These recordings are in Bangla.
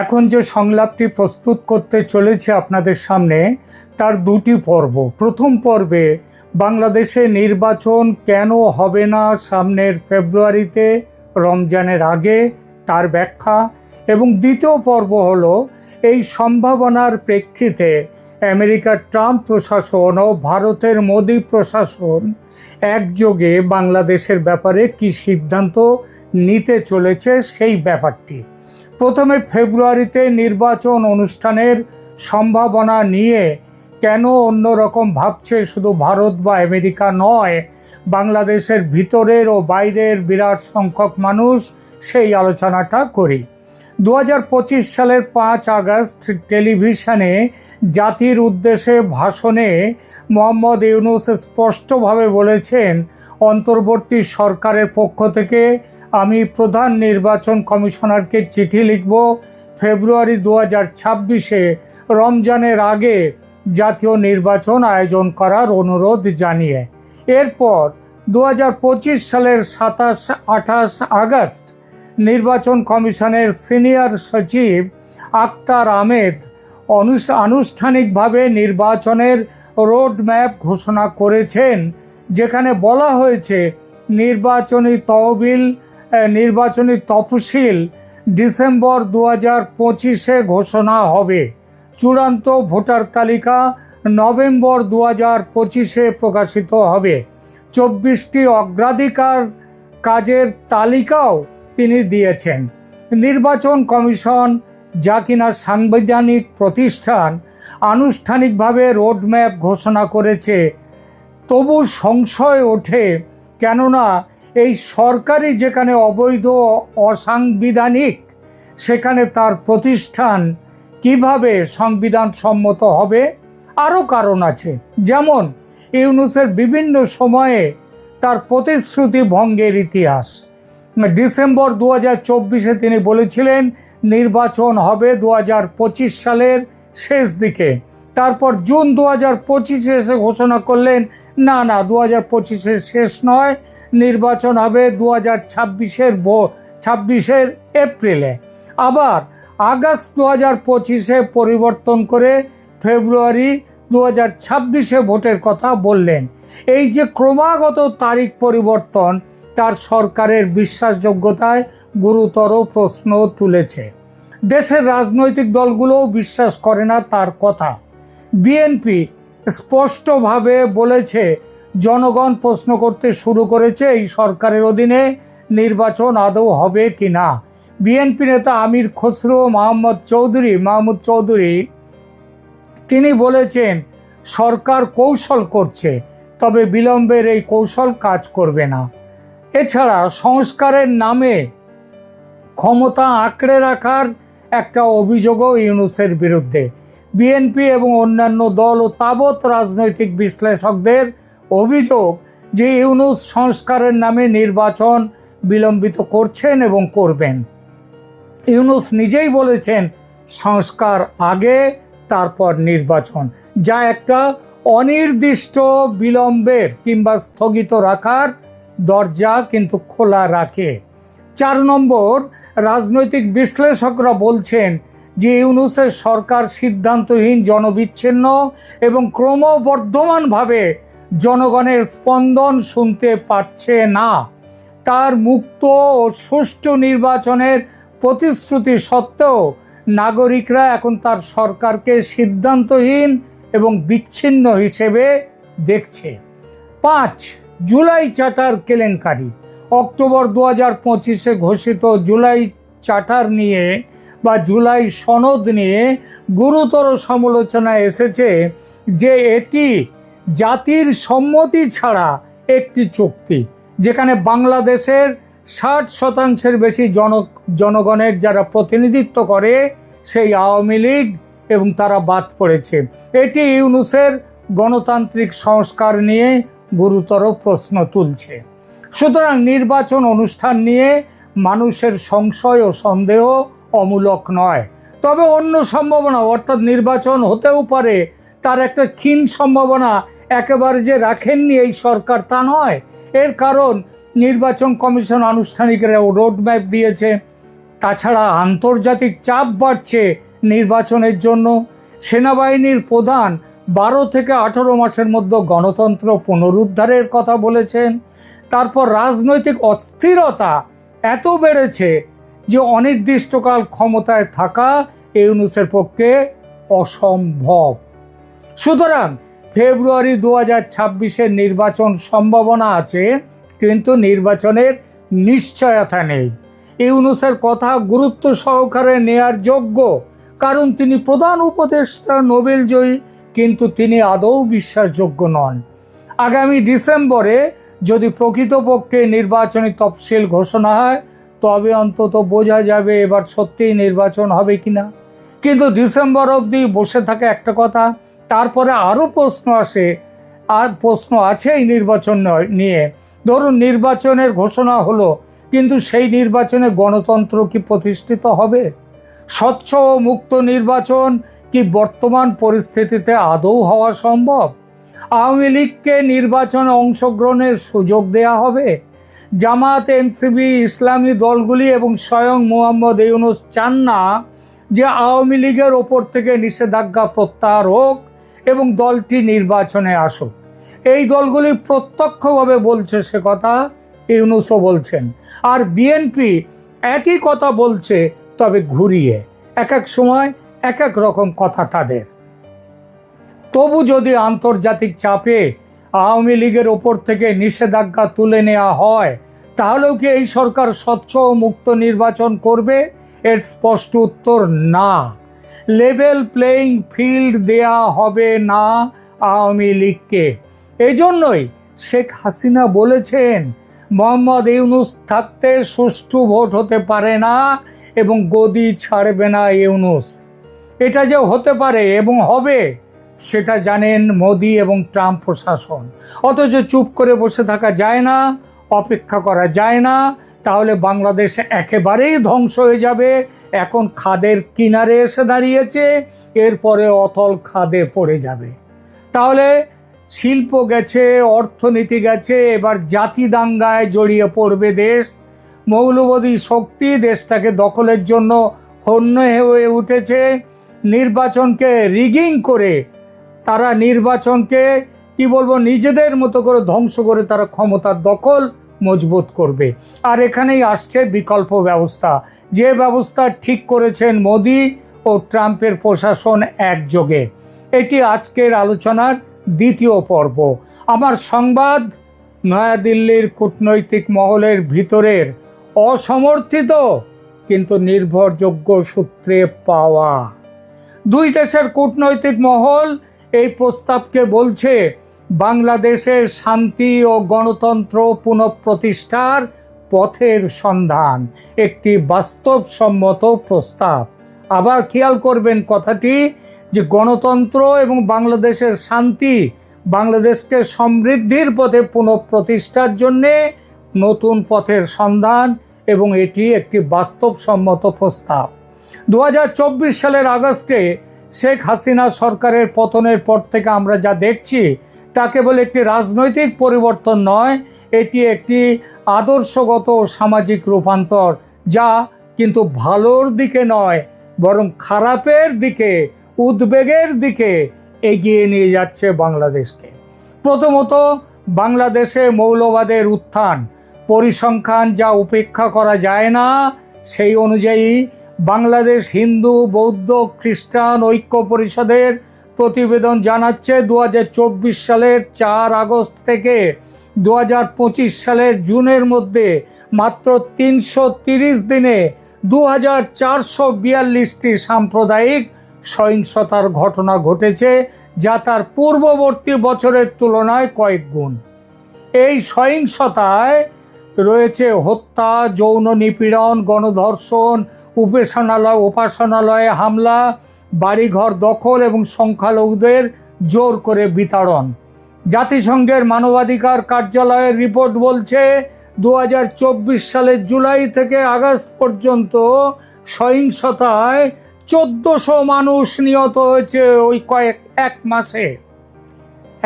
এখন যে সংলাপটি প্রস্তুত করতে চলেছে আপনাদের সামনে, তার দুটি পর্ব। প্রথম পর্বে, বাংলাদেশে নির্বাচন কেন হবে না সামনের ফেব্রুয়ারিতে, রমজানের আগে, তার ব্যাখ্যা। এবং দ্বিতীয় পর্ব হলো, এই সম্ভাবনার প্রেক্ষিতে আমেরিকার ট্রাম্প প্রশাসন ও ভারতের মোদী প্রশাসন একযোগে বাংলাদেশের ব্যাপারে কি সিদ্ধান্ত নিতে চলেছে সেই ব্যাপারটি। প্রথমে ফেব্রুয়ারিতে নির্বাচন অনুষ্ঠানের সম্ভাবনা নিয়ে কেন অন্যরকম ভাবছে শুধু ভারত বা আমেরিকা নয়, বাংলাদেশের ভিতরের ও বাইরের বিরাট সংখ্যক মানুষ সেই আলোচনাটা করি। দু হাজার পঁচিশ সালের পাঁচ আগস্ট টেলিভিশনে জাতির উদ্দেশ্যে ভাষণে মোহাম্মদ ইউনুস স্পষ্টভাবে বলেছেন, অন্তর্বর্তী সরকারের পক্ষ থেকে আমি প্রধান নির্বাচন কমিশনারকে চিঠি লিখব ফেব্রুয়ারি দু হাজার ছাব্বিশে। রমজানের আগে জাতীয় নির্বাচন আয়োজন করার অনুরোধ জানিয়ে। এরপর দু হাজার পঁচিশ সালের সাতাশ, আঠাশ আগস্ট নির্বাচন কমিশনের সিনিয়র সচিব আক্তার আহমেদ আনুষ্ঠানিকভাবে নির্বাচনের রোড ম্যাপ ঘোষণা করেছেন, যেখানে বলা হয়েছে, নির্বাচনী তহবিল নির্বাচনী তফসিল ডিসেম্বর দু হাজার পঁচিশে ঘোষণা হবে। চূড়ান্ত ভোটার তালিকা নভেম্বর দু হাজার পঁচিশে প্রকাশিত হবে। চব্বিশটি অগ্রাধিকার কাজের তালিকাও তিনি দিয়েছেন। নির্বাচন কমিশন যা কিনা সাংবিধানিক প্রতিষ্ঠান আনুষ্ঠানিকভাবে রোডম্যাপ ঘোষণা করেছে, তবু সংশয় ওঠে কেননা এই সরকারি যেখানে অবৈধ, অসাংবিধানিক, সেখানে তার প্রতিষ্ঠান কীভাবে সংবিধান সম্মত হবে? আরও কারণ আছে। যেমন, ইউনুসের বিভিন্ন সময়ে তার প্রতিশ্রুতি ভঙ্গের ইতিহাস। ডিসেম্বর দু হাজার চব্বিশে তিনি বলেছিলেন, নির্বাচন হবে দু পঁচিশ সালের শেষ দিকে। তারপর জুন দু হাজার পঁচিশে এসে ঘোষণা করলেন, না না দু হাজার পঁচিশের শেষ নয়। নির্বাচন হবে দু হাজার ছাব্বিশের ছাব্বিশের এপ্রিলে। আবার আগস্ট দু হাজার পঁচিশে পরিবর্তন করে ফেব্রুয়ারি দু হাজার ছাব্বিশে ভোটের কথা বললেন। এই যে ক্রমাগত তারিখ পরিবর্তন, তার সরকারের বিশ্বাসযোগ্যতায় গুরুতর প্রশ্ন তুলেছে। দেশের রাজনৈতিক দলগুলোও বিশ্বাস করে না তার কথা। বিএনপি স্পষ্টভাবে বলেছে জনগণ প্রশ্ন করতে শুরু করেছে, এই সরকারের অধীনে নির্বাচন আদৌ হবে কি না? বিএনপি নেতা আমির খসরু মাহমুদ চৌধুরী মাহমুদ চৌধুরী, তিনি বলেছেন, সরকার কৌশল করছে, তবে বিলম্বের এই কৌশল কাজ করবে না। এছাড়া সংস্কারের নামে ক্ষমতা আঁকড়ে রাখার একটা অভিযোগও ইউনুসের বিরুদ্ধে। বিএনপি এবং অন্যান্য দল ও তাবৎ রাজনৈতিক বিশ্লেষকদের অভিযোগ যে ইউনুস সংস্কারের নামে নির্বাচন বিলম্বিত করছেন এবং করবেন। ইউনুস নিজেই বলেছেন, সংস্কার আগে, তারপর নির্বাচন। যা একটা অনির্দিষ্ট বিলম্বের কিংবা স্থগিত রাখার দরজা কিন্তু খোলা রাখে। চার নম্বর, রাজনৈতিক বিশ্লেষকরা বলছেন যে ইউনুসের সরকার সিদ্ধান্তহীন, জনবিচ্ছিন্ন এবং ক্রমবর্ধমানভাবে জনগণের স্পন্দন শুনতে পাচ্ছে না। তার মুক্ত ও সুষ্ঠু নির্বাচনের প্রতিশ্রুতি সত্ত্বেও নাগরিকরা এখন তার সরকারকে সিদ্ধান্তহীন এবং বিচ্ছিন্ন হিসেবে দেখছে। পাঁচ জুলাই চার্টার কেলেঙ্কারি। অক্টোবর দু হাজার পঁচিশে ঘোষিত জুলাই চার্টার নিয়ে বা জুলাই সনদ নিয়ে গুরুতর সমালোচনা এসেছে যে এটি জাতির সম্মতি ছাড়া একটি চুক্তি, যেখানে বাংলাদেশের ষাট শতাংশের বেশি জন জনগণের যারা প্রতিনিধিত্ব করে সেই আওয়ামী লীগ এবং তারা বাদ পড়েছে। এটি ইউনুসের গণতান্ত্রিক সংস্কার নিয়ে গুরুতর প্রশ্ন তুলছে। সুতরাং নির্বাচন অনুষ্ঠান নিয়ে মানুষের সংশয় ও সন্দেহ অমূলক নয়। তবে অন্য সম্ভাবনা, অর্থাৎ নির্বাচন হতেও পারে, তার একটা ক্ষীণ সম্ভাবনা একেবারে যে রাখেননি এই সরকার তা নয়। এর কারণ নির্বাচন কমিশন আনুষ্ঠানিক রোড ম্যাপ দিয়েছে। তাছাড়া আন্তর্জাতিক চাপ বাড়ছে নির্বাচনের জন্য। সেনাবাহিনীর প্রধান বারো থেকে আঠেরো মাসের মধ্যে গণতন্ত্র পুনরুদ্ধারের কথা বলেছেন। তারপর রাজনৈতিক অস্থিরতা এত বেড়েছে যে অনির্দিষ্টকাল ক্ষমতায় থাকা ইউনুসের পক্ষে অসম্ভব। সুতরাং ফেব্রুয়ারি দু হাজার ছাব্বিশের নির্বাচন সম্ভাবনা আছে, কিন্তু নির্বাচনের নিশ্চয়তা নেই। ইউনুসের কথা গুরুত্ব সহকারে নেয়ার যোগ্য কারণ তিনি প্রধান উপদেষ্টা নোবেল জয়ী কিন্তু তিনি আদৌ বিশ্বাসযোগ্য নন। আগামী ডিসেম্বরে যদি প্রকৃতপক্ষে নির্বাচনী তফসিল ঘোষণা হয়, তবে অন্তত বোঝা যাবে এবার সত্যিই নির্বাচন হবে কিনা। কিন্তু ডিসেম্বর অবধি বসে থাকে একটা কথা তারপরে আরও প্রশ্ন আসে, আর প্রশ্ন আছে এই নির্বাচন নয়- ধরুন নির্বাচনের ঘোষণা হলো, কিন্তু সেই নির্বাচনে গণতন্ত্র কি প্রতিষ্ঠিত হবে? স্বচ্ছ ও মুক্ত নির্বাচন কি বর্তমান পরিস্থিতিতে আদৌ হওয়া সম্ভব? আওয়ামী লীগকে নির্বাচনে অংশগ্রহণের সুযোগ দেয়া হবে? জামাত এনসিবি ইসলামী দলগুলি এবং স্বয়ং মোহাম্মদ ইউনুস চান না যে আওয়ামী লীগের ওপর থেকে নিষেধাজ্ঞা প্রত্যাহার হোক এবং দলটি নির্বাচনে আসুক। এই দলগুলি প্রত্যক্ষভাবে বলছে সে কথা ইউনুসও বলছেন। আর বিএনপি একই কথা বলছে, তবে ঘুরিয়ে। এক এক সময় এক এক রকম কথা তাদের। তবু যদি আন্তর্জাতিক চাপে আওয়ামী লীগের ওপর থেকে নিষেধাজ্ঞা তুলে নেওয়া হয়, তাহলেও কি এই সরকার স্বচ্ছ ও মুক্ত নির্বাচন করবে? এর স্পষ্ট উত্তর না। লেভেল প্লেয়িং ফিল্ড দেয়া হবে না আওয়ামী লীগকে। এই জন্যই শেখ হাসিনা বলেছেন, মোহাম্মদ ইউনুস থাকতে সুষ্ঠু ভোট হতে পারে না এবং গদি ছাড়বে না ইউনুস। এটা যে হতে পারে এবং হবে, সেটা জানেন মোদি এবং ট্রাম্প প্রশাসন। অথচ চুপ করে বসে থাকা যায় না, অপেক্ষা করা যায় না তাহলে বাংলাদেশ একেবারেই ধ্বংস হয়ে যাবে। এখন খাদের কিনারে এসে দাঁড়িয়েছে, এরপরে অতল খাদে পড়ে যাবে। তাহলে শিল্প গেছে, অর্থনীতি গেছে, এবার জাতি দাঙ্গায় জড়িয়ে পড়বে দেশ। মৌলবাদী শক্তি দেশটাকে দখলের জন্য হন্য হয়ে উঠেছে। নির্বাচনকে রিগিং করে তারা নির্বাচনকে, কি বলব, নিজেদের মতো করে ধ্বংস করে তারা ক্ষমতার দখল মজবুত করবে। আর এখানেই আসছে বিকল্প ব্যবস্থা। যে ব্যবস্থা ঠিক করেছেন মোদি ও ট্রাম্পের প্রশাসন একযোগে। এটি আজকের আলোচনার দ্বিতীয় পর্ব। আমার সংবাদ নয়াদিল্লির কূটনৈতিক মহলের ভিতরের অসমর্থিত কিন্তু নির্ভরযোগ্য সূত্রে পাওয়া। দুই দেশের কূটনৈতিক মহল এই প্রস্তাবকে বলছে বাংলাদেশের শান্তি ও গণতন্ত্র পুনঃপ্রতিষ্ঠার পথের সন্ধান। একটি বাস্তবসম্মত প্রস্তাব। আবার খেয়াল করবেন কথাটি যে গণতন্ত্র এবং বাংলাদেশের শান্তি বাংলাদেশকে সমৃদ্ধির পথে পুনঃপ্রতিষ্ঠার জন্যে নতুন পথের সন্ধান এবং এটি একটি বাস্তবসম্মত প্রস্তাব। দু হাজার চব্বিশ সালের আগস্টে শেখ হাসিনা সরকারের পতনের পর থেকে আমরা যা দেখছি তা কেবল একটি রাজনৈতিক পরিবর্তন নয়, এটি একটি আদর্শগত সামাজিক রূপান্তর, যা কিন্তু ভালোর দিকে নয়, বরং খারাপের দিকে, উদ্বেগের দিকে এগিয়ে নিয়ে যাচ্ছে বাংলাদেশকে। প্রথমত, বাংলাদেশে মৌলবাদের উত্থান, পরিসংখ্যান যা উপেক্ষা করা যায় না, সেই অনুযায়ী বাংলাদেশ হিন্দু, বৌদ্ধ, খ্রিস্টান, ঐক্য পরিষদের প্রতিবেদন জানাচ্ছে দু হাজার চব্বিশ সালের চার আগস্ট থেকে দু হাজার পঁচিশ সালের জুনের মধ্যে মাত্র তিনশো দিনে দু হাজার সাম্প্রদায়িক সহিংসতার ঘটনা ঘটেছে, যা তার পূর্ববর্তী বছরের তুলনায় কয়েক গুণ। এই সহিংসতায় রয়েছে হত্যা, যৌন নিপীড়ন, গণধর্ষণ, উপাসনালয়, উপাসনালয়ে হামলা বাড়িঘর দখল এবং সংখ্যালঘুদের জোর করে বিতাড়ন জাতিসংঘের মানবাধিকার কার্যালয়ের রিপোর্ট বলছে দু সালের জুলাই থেকে আগস্ট পর্যন্ত সহিংসতায় চোদ্দশো মানুষ নিহত হয়েছে ওই কয়েক, এক মাসে।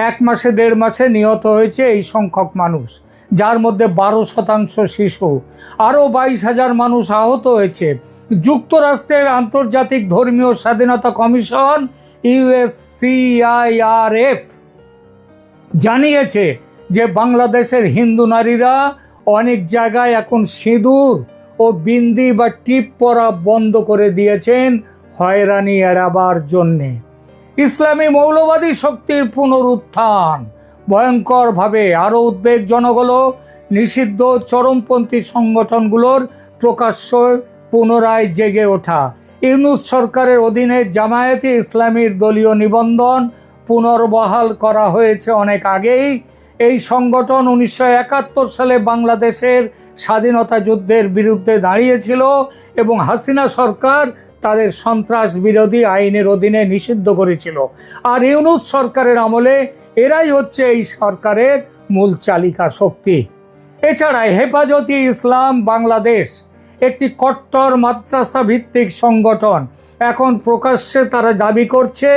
এক মাসে, দেড় মাসে নিহত হয়েছে এই সংখ্যক মানুষ, যার মধ্যে বারো শতাংশ শিশু। আরও বাইশ হাজার মানুষ আহত হয়েছে। যুক্তরাষ্ট্রের আন্তর্জাতিক ধর্মীয় স্বাধীনতা কমিশন ইউএসসিআইআরএফ জানিয়েছে যে বাংলাদেশের হিন্দু নারীরা অনেক জায়গায় এখন সিঁদুর ও বিন্দি বা টিপ পরা বন্ধ করে দিয়েছেন হয়রানি এড়াবার জন্যে। ইসলামী মৌলবাদী শক্তির পুনরুত্থান, ভয়ঙ্করভাবে আরও উদ্বেগজনক হল। নিষিদ্ধ চরমপন্থী সংগঠনগুলোর প্রকাশ্য পুনরায় জেগে ওঠা। ইউনুস সরকারের অধীনে জামায়াতে ইসলামীর দলীয় নিবন্ধন পুনর্বহাল করা হয়েছে অনেক আগেই। এই সংগঠন উনিশশো একাত্তর সালে বাংলাদেশের স্বাধীনতা যুদ্ধের বিরুদ্ধে দাঁড়িয়েছিল এবং হাসিনা সরকার তাদের সন্ত্রাস বিরোধী আইনের অধীনে নিষিদ্ধ করেছিল। আর ইউনুস সরকারের আমলে এরাই হচ্ছে এই সরকারের মূল চালিকা শক্তি। এছাড়া হেফাজতি ইসলাম বাংলাদেশ একটি কট্টর মাদ্রাসা ভিত্তিক সংগঠন। এখন প্রকাশ্যে তারা দাবি করছে,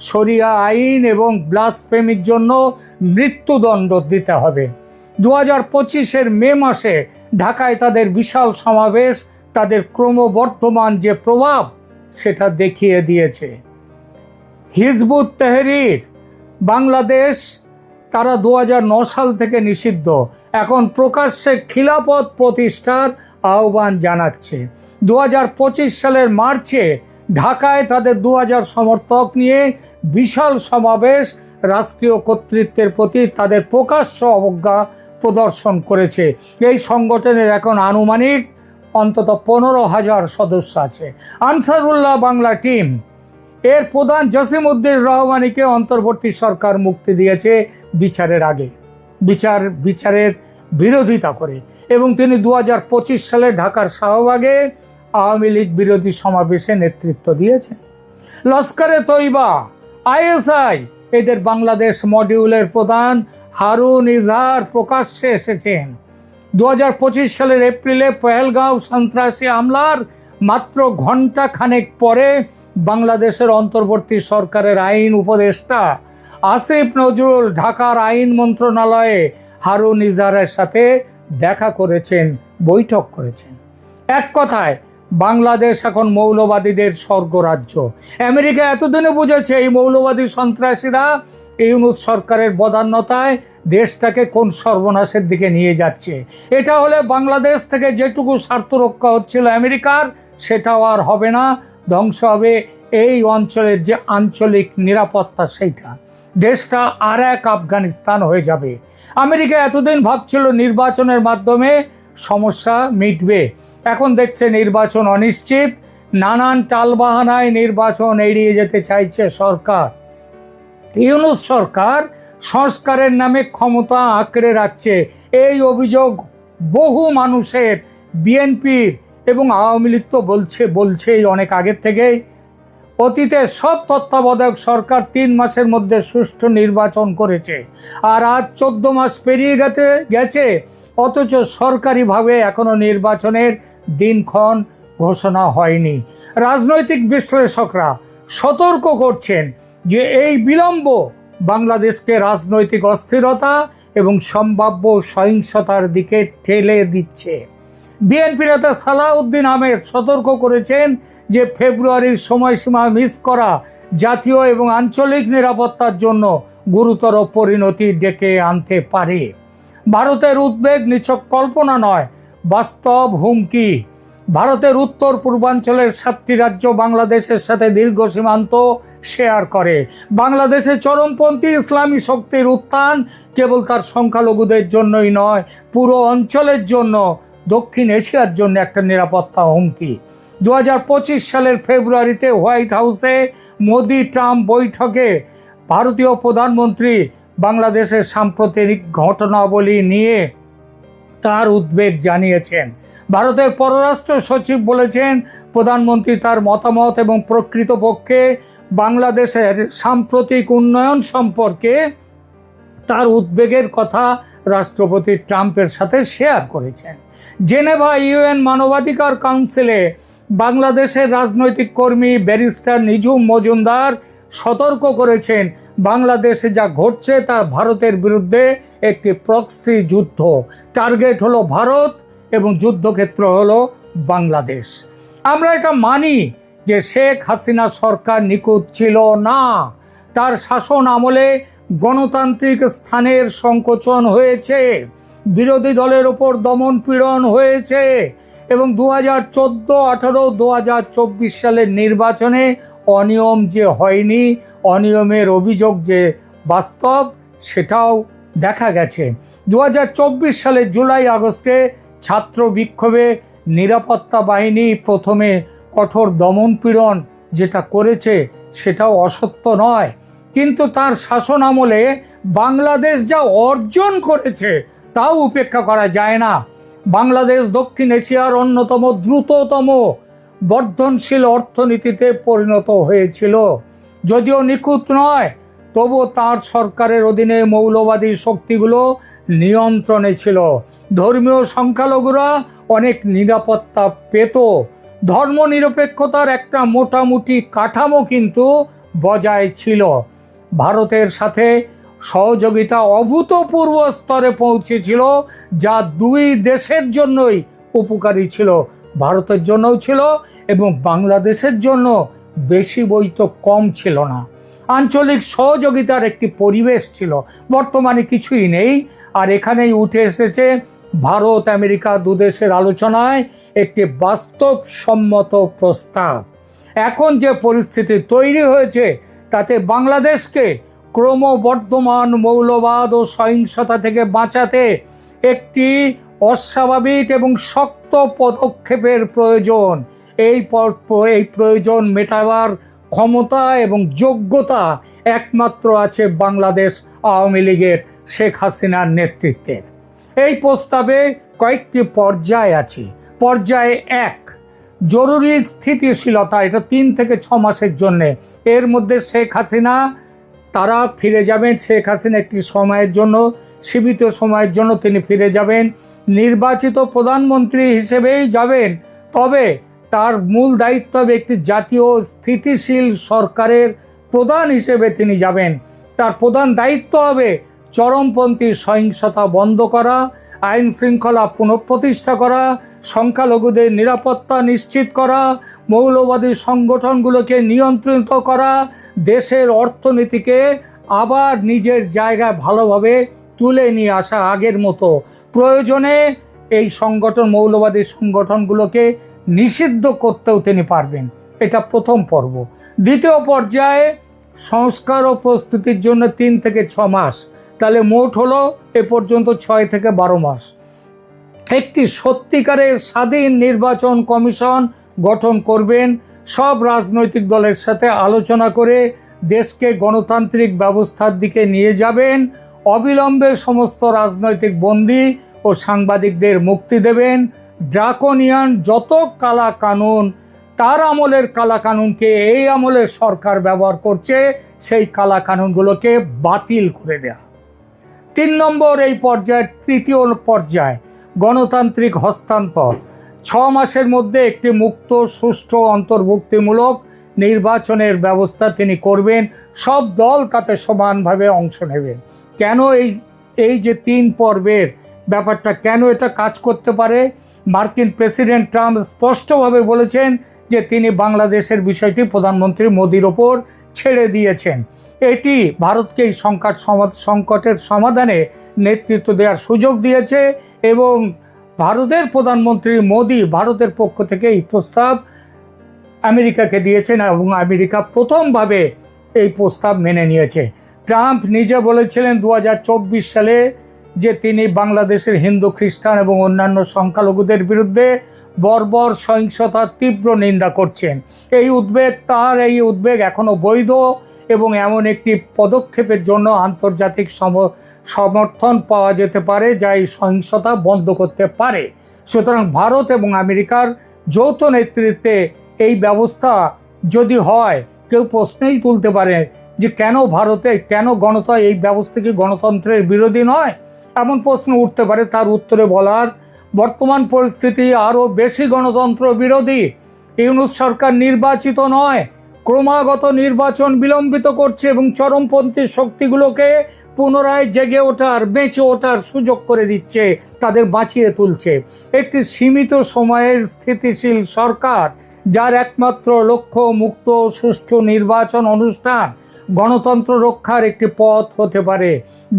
শরিয়া আইন এবং ব্লাসফেমির জন্য মৃত্যুদণ্ড দিতে হবে। দু হাজার পঁচিশের মে মাসে ঢাকায় তাদের বিশাল সমাবেশ, তাদের ক্রমবর্ধমান যে প্রভাব, সেটা দেখিয়ে দিয়েছে। হিজবুত তেহরির বাংলাদেশ, তারা দু সাল থেকে নিষিদ্ধ। এখন প্রকাশ্যে খিলাফত প্রতিষ্ঠার আহ্বান জানাচ্ছে। দু হাজার পঁচিশ সালের মার্চে ঢাকায় তাদের দু হাজার সমর্থক নিয়ে বিশাল সমাবেশ রাষ্ট্রীয় কর্তৃত্বের প্রতি তাদের প্রকাশ্য অবজ্ঞা প্রদর্শন করেছে। এই সংগঠনের এখন আনুমানিক অন্তত পনেরো হাজার সদস্য আছে। আনসারুল্লাহ বাংলা টিম, এর প্রধান জসিম উদ্দিন রহমানিকে অন্তর্বর্তী সরকার মুক্তি দিয়েছে বিচারের আগে। বিচার, বিচারের বিরোধিতা করে এবং তিনি দু হাজার পঁচিশ সালে ঢাকার শাহবাগে আওয়ামী লীগ বিরোধী সমাবেশে নেতৃত্ব দিয়েছেন। লস্করে তৈবা, আইএসআই, এদের বাংলাদেশ মডিউলের প্রধান হারুন ইজহার প্রকাশ্যে এসেছেন। দু হাজার পঁচিশ সালের এপ্রিলে পহেলগাঁও সন্ত্রাসী হামলার মাত্র ঘণ্টা খানেক পরে বাংলাদেশের অন্তর্বর্তী সরকারের আইন উপদেষ্টা আসিফ নজরুল ঢাকার আইন মন্ত্রণালয়ে হারুন ইজারের সাথে দেখা করেছেন, বৈঠক করেছেন। এক কথায়, বাংলাদেশ এখন মৌলবাদীদের স্বর্গরাজ্য। আমেরিকা এতদিনে বুঝেছে, এই মৌলবাদী সন্ত্রাসীরা ইউনুস সরকারের বদান্যতায় দেশটাকে কোন সর্বনাশের দিকে নিয়ে যাচ্ছে। এটা হলে বাংলাদেশ থেকে যেটুকু স্বার্থ রক্ষা হচ্ছিল আমেরিকার, সেটাও আর হবে না। ধ্বংস হবে এই অঞ্চলের যে আঞ্চলিক নিরাপত্তা, সেইটা। দেশটা আর এক আফগানিস্তান হয়ে যাবে। আমেরিকা এতদিন ভাবছিল নির্বাচনের মাধ্যমে সমস্যা মিটবে। এখন দেখছে নির্বাচন অনিশ্চিত। নানান টালবাহানায় নির্বাচন এড়িয়ে যেতে চাইছে সরকার। ইউনুস সরকার সংস্কারের নামে ক্ষমতা আঁকড়ে রাখছে। এই অভিযোগ বহু মানুষের, বিএনপির এবং আওয়ামী লীগ তো বলছে, বলছেই অনেক আগের থেকেই। অতীতে সব তত্ত্বাবধায়ক সরকার তিন মাসের মধ্যে সুষ্ঠু নির্বাচন করেছে। আর আজ চোদ্দ মাস পেরিয়ে গেছে গেছে, অথচ সরকারিভাবে এখনও নির্বাচনের দিনক্ষণ ঘোষণা হয়নি। রাজনৈতিক বিশ্লেষকরা সতর্ক করছেন যে এই বিলম্ব বাংলাদেশকে রাজনৈতিক অস্থিরতা এবং সম্ভাব্য সহিংসতার দিকে ঠেলে দিচ্ছে। বিএনপি নেতা সালাউদ্দিন আহমেদ সতর্ক করেছেন যে ফেব্রুয়ারির সময়সীমা মিস করা জাতীয় এবং আঞ্চলিক নিরাপত্তার জন্য গুরুতর পরিণতি ডেকে আনতে পারে। ভারতের উদ্বেগ নিছক কল্পনা নয়, বাস্তব হুমকি। ভারতের উত্তর পূর্বাঞ্চলের সাতটি রাজ্য বাংলাদেশের সাথে দীর্ঘ সীমান্ত শেয়ার করে। বাংলাদেশে চরমপন্থী ইসলামী শক্তির উত্থান কেবল তার সংখ্যালঘুদের জন্যই নয়, পুরো অঞ্চলের জন্য দক্ষিণ এশিয়ার জন্য একটা নিরাপত্তা হুমকি। দু হাজার পঁচিশ সালের ফেব্রুয়ারিতে হোয়াইট হাউসে মোদি ট্রাম্প বৈঠকে ভারতীয় প্রধানমন্ত্রী বাংলাদেশের সাম্প্রতিক ঘটনাবলী নিয়ে তার উদ্বেগ জানিয়েছেন। ভারতের পররাষ্ট্র সচিব বলেছেন, প্রধানমন্ত্রী তার মতামত এবং প্রকৃতপক্ষে বাংলাদেশের সাম্প্রতিক উন্নয়ন সম্পর্কে তার উদ্বেগের কথা রাষ্ট্রপতি ট্রাম্পের সাথে শেয়ার করেছেন। জেনেভা ইউএন মানবাধিকার কাউন্সিলে বাংলাদেশের রাজনৈতিক কর্মী ব্যারিস্টার নিঝুম মজুমদার সতর্ক করেছেন, বাংলাদেশে যা ঘটছে তা ভারতের বিরুদ্ধে একটি প্রক্সি যুদ্ধ। টার্গেট হলো ভারত এবং যুদ্ধক্ষেত্র হলো বাংলাদেশ। আমরা এটা মানি যে শেখ হাসিনা সরকার নিখুঁত ছিল না। তার শাসন আমলে গণতান্ত্রিক স্থানের সংকোচন হয়েছে, বিরোধী দলের ওপর দমন পীড়ন হয়েছে এবং দু হাজার চোদ্দ, আঠারো, দু হাজার চব্বিশ সালের নির্বাচনে অনিয়ম যে হয়নি, অনিয়মের অভিযোগ যে বাস্তব, সেটাও দেখা গেছে। দু সালের জুলাই আগস্টে ছাত্র বিক্ষোভে নিরাপত্তা বাহিনী প্রথমে কঠোর দমন পীড়ন যেটা করেছে, সেটাও অসত্য নয়। কিন্তু তার শাসন আমলে বাংলাদেশ যা অর্জন করেছে তাও উপেক্ষা করা যায় না। বাংলাদেশ দক্ষিণ এশিয়ার অন্যতম দ্রুততম বর্ধনশীল অর্থনীতিতে পরিণত হয়েছিল। যদিও নিখুঁত নয় তবু তার সরকারের অধীনে মৌলবাদী শক্তিগুলো নিয়ন্ত্রণে ছিল। ধর্মীয় সংখ্যালঘুরা অনেক নিরাপত্তা পেত। ধর্মনিরপেক্ষতার একটা মোটামুটি কাঠামো কিন্তু বজায় ছিল। ভারতের সাথে সহযোগিতা অভূতপূর্ব স্তরে পৌঁছেছিল, যা দুই দেশের জন্যই উপকারী ছিল। ভারতের জন্যও ছিল এবং বাংলাদেশের জন্য বেশি বই তো কম ছিল না। আঞ্চলিক সহযোগিতার একটি পরিবেশ ছিল। বর্তমানে কিছুই নেই। আর এখানেই উঠে এসেছে ভারত, আমেরিকা দুদেশের আলোচনায় একটি বাস্তবসম্মত প্রস্তাব। এখন যে পরিস্থিতি তৈরি হয়েছে তাতে বাংলাদেশকে ক্রমবর্ধমান মৌলবাদ ও সহিংসতা থেকে বাঁচাতে একটি অস্বাভাবিক এবং শক্ত পদক্ষেপের প্রয়োজন। এই এই প্রয়োজন মেটাবার ক্ষমতা এবং যোগ্যতা একমাত্র আছে বাংলাদেশ আওয়ামী লীগের শেখ হাসিনার নেতৃত্বের। এই প্রস্তাবে কয়েকটি পর্যায় আছে। পর্যায়ে এক জরুরি স্থিতিশীলতা, এটা তিন থেকে ছ মাসের জন্যে। এর মধ্যে শেখ হাসিনা, তারা ফিরে যাবেন শেখ হাসিনা একটি সময়ের জন্য, সীমিত সময়ের জন্য তিনি ফিরে যাবেন। নির্বাচিত প্রধানমন্ত্রী হিসেবেই যাবেন, তবে তার মূল দায়িত্ব হবে একটি জাতীয় স্থিতিশীল সরকারের প্রধান হিসেবে তিনি যাবেন। তার প্রধান দায়িত্ব হবে চরমপন্থী সহিংসতা বন্ধ করা আইন শৃঙ্খলা পুনঃপ্রতিষ্ঠা করা, সংখ্যালঘুদের নিরাপত্তা নিশ্চিত করা, মৌলবাদী সংগঠনগুলোকে নিয়ন্ত্রিত করা, দেশের অর্থনীতিকে আবার নিজের জায়গায় ভালোভাবে তুলে নিয়ে আসা আগের মতো। প্রয়োজনে এই সংগঠন, মৌলবাদী সংগঠনগুলোকে নিষিদ্ধ করতেও তিনি পারবেন। এটা প্রথম পর্ব। দ্বিতীয় পর্যায়ে সংস্কার ও প্রস্তুতির জন্য তিন থেকে ছ মাস। তাহলে মোট হলো এ পর্যন্ত ছয় থেকে বারো মাস। একটি সত্যিকারের স্বাধীন নির্বাচন কমিশন গঠন করবেন, সব রাজনৈতিক দলের সাথে আলোচনা করে দেশকে গণতান্ত্রিক ব্যবস্থার দিকে নিয়ে যাবেন, অবিলম্বে সমস্ত রাজনৈতিক বন্দী ও সাংবাদিকদের মুক্তি দেবেন। ড্রাকোনিয়ান যত কালা কানুন তার আমলের কালা কানুনকে এই আমলের সরকার ব্যবহার করছে, সেই কালা কানুনগুলোকে বাতিল করে দেয়া। তিন নম্বর এই পর্যায়ের তৃতীয় পর্যায়, গণতান্ত্রিক হস্তান্তর। ছ মাসের মধ্যে একটি মুক্ত, সুষ্ঠু, অন্তর্ভুক্তিমূলক নির্বাচনের ব্যবস্থা তিনি করবেন। সব দল তাতে সমানভাবে অংশ নেবেন। কেন এই এই যে তিন পর্বের ব্যাপারটা, কেন এটা কাজ করতে পারে? মার্কিন প্রেসিডেন্ট ট্রাম্প স্পষ্টভাবে বলেছেন যে তিনি বাংলাদেশের বিষয়টি প্রধানমন্ত্রী মোদির ওপর ছেড়ে দিয়েছেন। এটি ভারতকে এই সংকট সংকটের সমাধানে নেতৃত্ব দেওয়ার সুযোগ দিয়েছে এবং ভারতের প্রধানমন্ত্রী মোদি ভারতের পক্ষ থেকে এই প্রস্তাব আমেরিকাকে দিয়েছেন এবং আমেরিকা প্রথমভাবে এই প্রস্তাব মেনে নিয়েছে। ট্রাম্প নিজে বলেছিলেন দু হাজার চব্বিশ সালে যে তিনি বাংলাদেশের হিন্দু, খ্রিস্টান এবং অন্যান্য সংখ্যালঘুদের বিরুদ্ধে বর্বর সহিংসতার তীব্র নিন্দা করছেন। এই উদ্বেগ, তার এই উদ্বেগ এখনও বৈধ। এবং এমন একটি পদক্ষেপের জন্য আন্তর্জাতিক সম- সমর্থন পাওয়া যেতে পারে, যা এই সহিংসতা বন্ধ করতে পারে। সুতরাং ভারত এবং আমেরিকার যৌথ নেতৃত্বে এই ব্যবস্থা যদি হয়, কেউ প্রশ্নই তুলতে পারে যে কেন ভারতে, কেন গণতন্ত্র এই ব্যবস্থা কি গণতন্ত্রের বিরোধী নয়? এমন প্রশ্ন উঠতে পারে, তার উত্তরে বলার, বর্তমান পরিস্থিতি আরও বেশি গণতন্ত্র বিরোধী। ইউনুস সরকার নির্বাচিত নয় ক্রমাগত নির্বাচন বিলম্বিত করছে এবং চরমপন্থী শক্তিগুলোকে পুনরায় জেগে ওঠার, বেঁচে ওঠার সুযোগ করে দিচ্ছে, তাদের বাঁচিয়ে তুলছে। একটি সীমিত সময়ের স্থিতিশীল সরকার, যার একমাত্র লক্ষ্য মুক্ত সুষ্ঠু নির্বাচন অনুষ্ঠান গণতন্ত্র রক্ষার একটি পথ হতে পারে।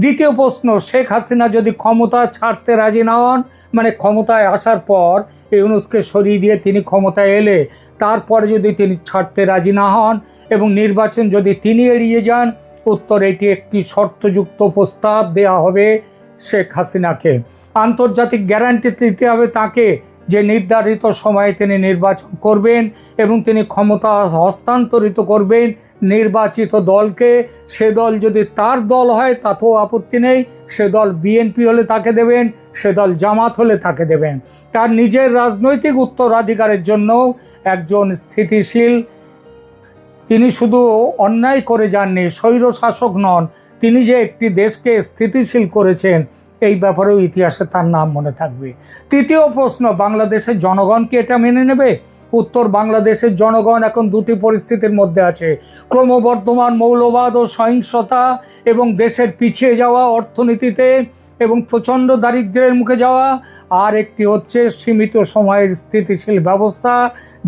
দ্বিতীয় প্রশ্ন, শেখ হাসিনা যদি ক্ষমতা ছাড়তে রাজি না হন মানে ক্ষমতায় আসার পর ইউনুসকে সরিয়ে দিয়ে তিনি ক্ষমতায় এলে, তারপরে যদি তিনি ছাড়তে রাজি না হন এবং নির্বাচন যদি তিনি এড়িয়ে যান, উত্তর, এটি একটি শর্তযুক্ত প্রস্তাব দেওয়া হবে শেখ হাসিনাকে। আন্তর্জাতিক গ্যারান্টি দিতে হবে তাকে যে নির্ধারিত সময়ে তিনি নির্বাচন করবেন এবং তিনি ক্ষমতা হস্তান্তরিত করবেন নির্বাচিত দলকে। সে দল যদি তার দল হয়, তাতেও আপত্তি নেই। সে দল বিএনপি হলে তাকে দেবেন, সে দল জামাত হলে তাকে দেবেন। তার নিজের রাজনৈতিক উত্তরাধিকারের জন্য একজন স্থিতিশীল, তিনি শুধু অন্যায় করে যাননি স্বৈর শাসক নন, তিনি যে একটি দেশকে স্থিতিশীল করেছেন এই ব্যাপারেও ইতিহাসে তার নাম মনে থাকবে। তৃতীয় প্রশ্ন, বাংলাদেশের জনগণ কি এটা মেনে নেবে? উত্তর, বাংলাদেশের জনগণ এখন দুটি পরিস্থিতির মধ্যে আছে। ক্রমবর্ধমান মৌলবাদ ও সহিংসতা এবং দেশের পিছিয়ে যাওয়া অর্থনীতিতে এবং প্রচণ্ড দারিদ্র্যের মুখে যাওয়া। আর একটি হচ্ছে সীমিত সময়ের স্থিতিশীল ব্যবস্থা,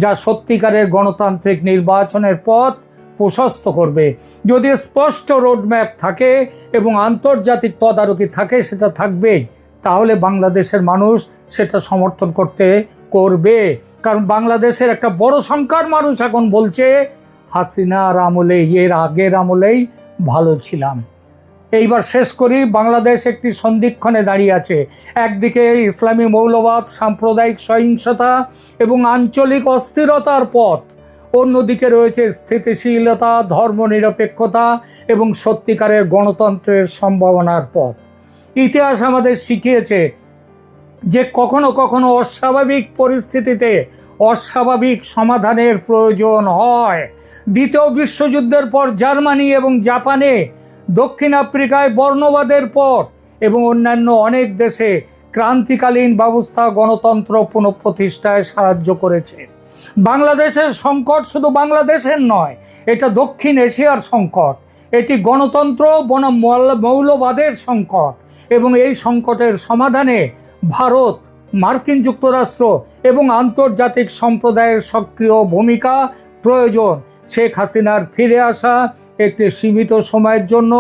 যা সত্যিকারের গণতান্ত্রিক নির্বাচনের পথ প্রশস্ত করবে। যদি স্পষ্ট রোডম্যাপ থাকে এবং আন্তর্জাতিক তদারকি থাকে, সেটা থাকবেই তাহলে বাংলাদেশের মানুষ সেটা সমর্থন করতে করবে। কারণ বাংলাদেশের একটা বড় সংখ্যার মানুষ এখন বলছে, হাসিনার আমলে এর আগের আমলেই ভালো ছিলাম। এইবার শেষ করি, বাংলাদেশ একটি সন্ধিক্ষণে দাঁড়িয়ে আছে। একদিকে ইসলামী মৌলবাদ, সাম্প্রদায়িক সহিংসতা এবং আঞ্চলিক অস্থিরতার পথ। অন্যদিকে রয়েছে স্থিতিশীলতা, ধর্মনিরপেক্ষতা এবং সত্যিকারের গণতন্ত্রের সম্ভাবনার পথ। ইতিহাস আমাদের শিখিয়েছে যে কখনো কখনো অস্বাভাবিক পরিস্থিতিতে অস্বাভাবিক সমাধানের প্রয়োজন হয়। দ্বিতীয় বিশ্বযুদ্ধের পর জার্মানি এবং জাপানে, দক্ষিণ আফ্রিকায় বর্ণবাদের পর এবং অন্যান্য অনেক দেশে ক্রান্তিকালীন ব্যবস্থা গণতন্ত্র পুনঃপ্রতিষ্ঠায় সাহায্য করেছে। বাংলাদেশের সংকট শুধু বাংলাদেশের নয়, এটা দক্ষিণ এশিয়ার সংকট। এটি গণতন্ত্র বনাম মৌলবাদের সংকট এবং এই সংকটের সমাধানে ভারত, মার্কিন যুক্তরাষ্ট্র এবং আন্তর্জাতিক সম্প্রদায়ের সক্রিয় ভূমিকা প্রয়োজন। শেখ হাসিনার ফিরে আসা একটি সীমিত সময়ের জন্য।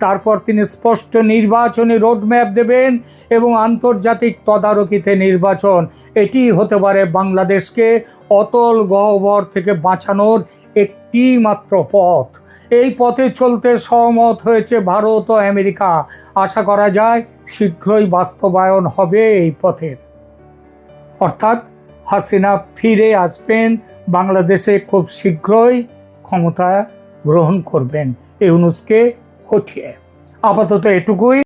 তারপর তিনি স্পষ্ট নির্বাচনী রোডম্যাপ দেবেন এবং আন্তর্জাতিক তদারকিতে নির্বাচন। এটি হতে পারে বাংলাদেশকে অতল গহ্বর থেকে বাঁচানোর একটি মাত্র পথ। এই পথে চলতে সহমত হয়েছে ভারত ও আমেরিকা। আশা করা যায় শীঘ্রই বাস্তবায়ন হবে এই পথের। অর্থাৎ হাসিনা ফিরে আসবেন বাংলাদেশে খুব শীঘ্রই ক্ষমতা গ্রহণ করবেন। এই ইউনুসকে হঠিয়ে। আপাতত এটুকুই।